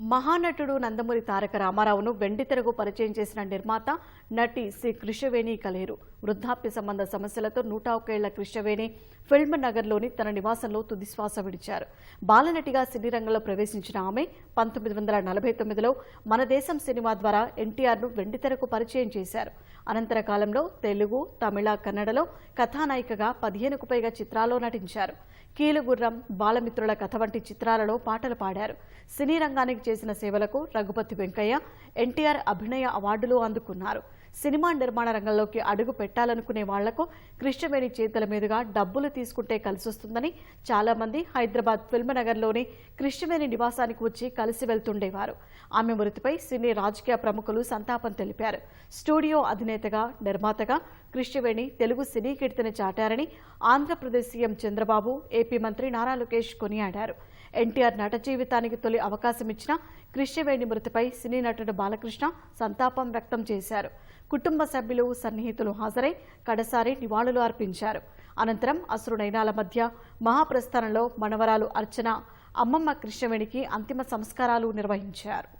మహానటుడు నందమూరి తారక రామారావును వెండితెరకు పరిచయం చేసిన నిర్మాత నటి శ్రీ కృష్ణవేణి కలేరు. వృద్ధాప్య సంబంధ సమస్యలతో నూట ఒకేళ్ళ కృష్ణవేణి ఫిల్మ్ నగర్లోని తన నివాసంలో తుదిశ్వాస విడిచారు. బాలనటిగా సినీ రంగంలో ప్రవేశించిన ఆమె పంతొమ్మిది వందల నలభై తొమ్మిదిలో మన దేశం సినిమా ద్వారా ఎన్టీఆర్ను వెండితెరకు పరిచయం చేశారు. అనంతర కాలంలో తెలుగు తమిళ కన్నడలో కథానాయికగా పదిహేనుకు పైగా చిత్రాల్లో నటించారు. కీలుగుర్రం బాలమిత్రుల కథ వంటి చిత్రాలలో పాటలు పాడారు. సినీ రంగానికి చేసిన సేవలకు రఘుపతి వెంకయ్య ఎన్టీఆర్ అభినయ అవార్డులు అందుకున్నారు. సినిమా నిర్మాణ రంగంలోకి అడుగు పెట్టాలనుకునే వాళ్ళకు కృష్ణవేణి చేతుల మీదుగా డబ్బులు తీసుకుంటే కలిసొస్తుందని చాలా మంది హైదరాబాద్ ఫిల్మ్ నగర్లోని కృష్ణవేణి నివాసానికి వచ్చి కలిసి వెళ్తుండేవారు. ఆమె మృతిపై సినీ రాజకీయ ప్రముఖులు సంతాపం తెలిపారు. స్టూడియో అధినేతగా నిర్మాతగా కృష్ణవేణి తెలుగు సినీ కీర్తిని చాటారని ఆంధ్రప్రదేశ్ సీఎం చంద్రబాబు ఏపీ మంత్రి నారా లోకేష్ కొనియాడారు. ఎన్టీఆర్ నట జీవితానికి తొలి అవకాశం ఇచ్చిన కృష్ణవేణి మృతిపై సినీ నటుడు బాలకృష్ణ సంతాపం వ్యక్తం చేశారు. కుటుంబ సభ్యులు సన్నిహితులు హాజరై కడసారి నివాళులు అర్పించారు. అనంతరం అసురు నయనాల మధ్య మహాప్రస్థానంలో మనవరాలు అర్చన అమ్మమ్మ కృష్ణవేణికి అంతిమ సంస్కారాలు నిర్వహించారు.